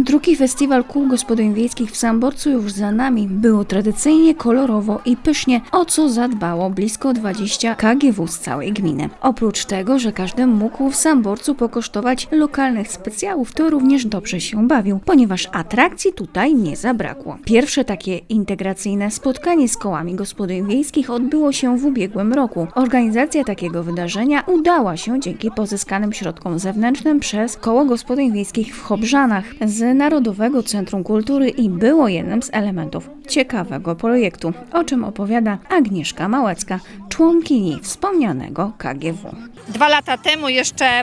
Drugi festiwal kół gospodyń wiejskich w Samborcu już za nami. Było tradycyjnie, kolorowo i pysznie, o co zadbało blisko 20 KGW z całej gminy. Oprócz tego, że każdy mógł w Samborcu pokosztować lokalnych specjałów, to również dobrze się bawił, ponieważ atrakcji tutaj nie zabrakło. Pierwsze takie integracyjne spotkanie z kołami gospodyń wiejskich odbyło się w ubiegłym roku. Organizacja takiego wydarzenia udała się dzięki pozyskanym środkom zewnętrznym przez Koło Gospodyń Wiejskich w Chobrzanach z Narodowego Centrum Kultury i było jednym z elementów ciekawego projektu, o czym opowiada Agnieszka Małecka, członkini wspomnianego KGW. Dwa lata temu jeszcze e,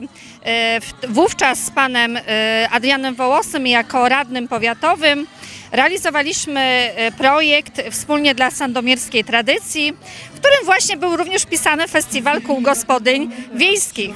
wówczas z panem e, Adrianem Wołosem jako radnym powiatowym realizowaliśmy e, projekt wspólnie dla sandomierskiej tradycji, w którym właśnie był również wpisany festiwal kół gospodyń wiejskich.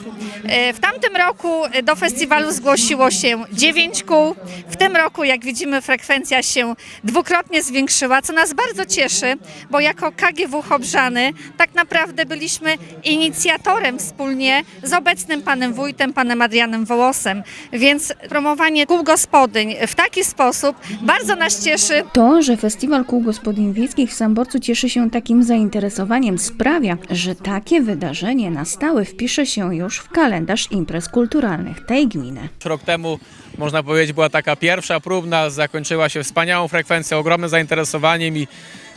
W tamtym roku do festiwalu zgłosiło się dziewięć kół. W tym roku, jak widzimy, frekwencja się dwukrotnie zwiększyła, co nas bardzo cieszy, bo jako KGW Chobrzany tak naprawdę byliśmy inicjatorem wspólnie z obecnym panem wójtem, panem Adrianem Wołosem. Więc promowanie kół gospodyń w taki sposób bardzo nas cieszy. To, że Festiwal Kół Gospodyń Wiejskich w Samborcu cieszy się takim zainteresowaniem sprawia, że takie wydarzenie na stałe wpisze się już w kalendarz imprez kulturalnych tej gminy. Rok temu, można powiedzieć, była taka pierwsza próbna, zakończyła się wspaniałą frekwencją, ogromnym i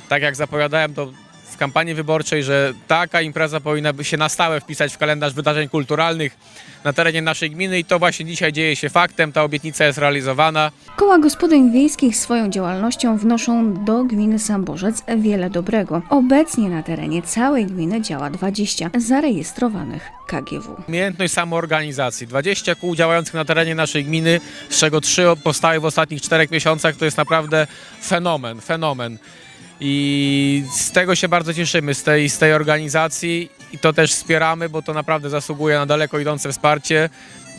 tak jak zapowiadałem to w kampanii wyborczej, że taka impreza powinna by się na stałe wpisać w kalendarz wydarzeń kulturalnych na terenie naszej gminy i to właśnie dzisiaj dzieje się faktem, ta obietnica jest realizowana. Koła gospodyń wiejskich swoją działalnością wnoszą do gminy Samborzec wiele dobrego. Obecnie na terenie całej gminy działa 20 zarejestrowanych KGW. Umiejętność samoorganizacji. 20 kół działających na terenie naszej gminy, z czego 3 powstały w ostatnich 4 miesiącach, to jest naprawdę fenomen, fenomen. I z tego się bardzo cieszymy, z tej, z tej organizacji i to też wspieramy, bo to naprawdę zasługuje na daleko idące wsparcie.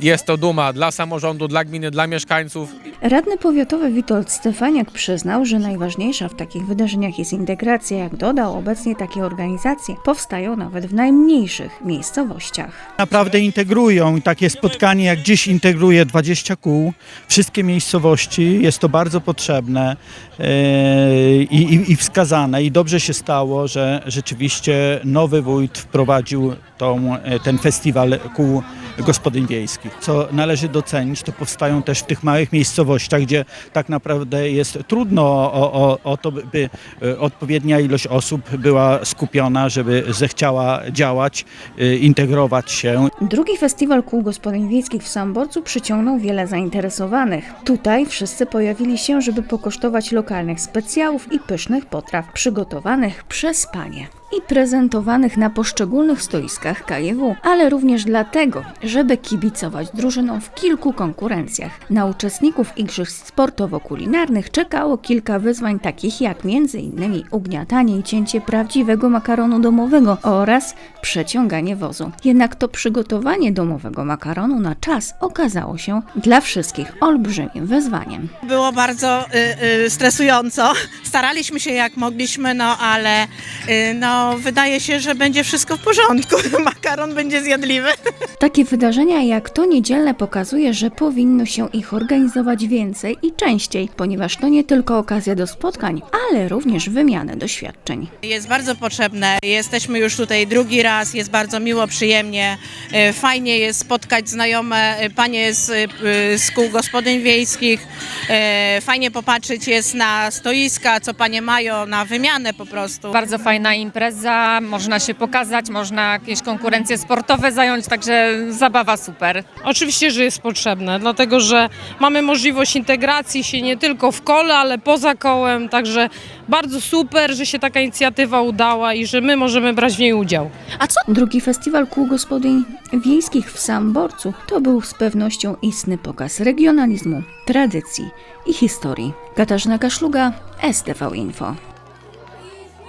Jest to duma dla samorządu, dla gminy, dla mieszkańców Radny powiatowy Witold Stefaniak przyznał, że najważniejsza w takich wydarzeniach jest integracja. Jak dodał, obecnie takie organizacje powstają nawet w najmniejszych miejscowościach. naprawdę integrują i takie spotkanie jak dziś integruje 20 kół, wszystkie miejscowości, jest to bardzo potrzebne e, i, i, i wskazane i dobrze się stało, że rzeczywiście nowy wójt wprowadził tą, e, ten festiwal kół gospodyń wiejskich. Co należy docenić, to powstają też w tych małych miejscowościach, gdzie tak naprawdę jest trudno o, o, o to, by e, odpowiednia ilość osób była skupiona, żeby zechciała działać, e, integrować się. Drugi festiwal kół gospodyń wiejskich w Samborcu przyciągnął wiele zainteresowanych. Tutaj wszyscy pojawili się, żeby pokosztować lokalnych specjałów i pysznych potraw przygotowanych przez panie i prezentowanych na poszczególnych stoiskach KGW, ale również dlatego, żeby kibicować drużynom w kilku konkurencjach. Na uczestników igrzysk sportowo-kulinarnych czekało kilka wyzwań takich jak m.in. ugniatanie i cięcie prawdziwego makaronu domowego oraz przeciąganie wozu. Jednak to przygotowanie domowego makaronu na czas okazało się dla wszystkich olbrzymim wyzwaniem. Było bardzo y, y, stresująco. Staraliśmy się jak mogliśmy, no ale no, wydaje się, że będzie wszystko w porządku. Makaron będzie zjadliwy. Takie wydarzenia jak to niedzielne pokazuje, że powinno się ich organizować więcej i częściej, ponieważ to nie tylko okazja do spotkań, ale również wymiany doświadczeń. Jest bardzo potrzebne. Jesteśmy już tutaj drugi raz. Jest bardzo miło, przyjemnie. Y, Fajnie jest spotkać znajome y, panie z, y, z kół gospodyń wiejskich. Y, Fajnie popatrzeć jest na stoiska, co panie mają, na wymianę po prostu. Bardzo fajna impreza, można się pokazać, można jakieś konkurencje sportowe zająć, także zabawa super. Oczywiście, że jest potrzebne, dlatego że mamy możliwość integracji się nie tylko w kole, ale poza kołem, także bardzo super, że się taka inicjatywa udała i że my możemy brać w niej udział. Drugi festiwal kół gospodyń wiejskich w Samborcu to był z pewnością istny pokaz regionalizmu, tradycji i historii. Katarzyna Kaszluga, STV Info.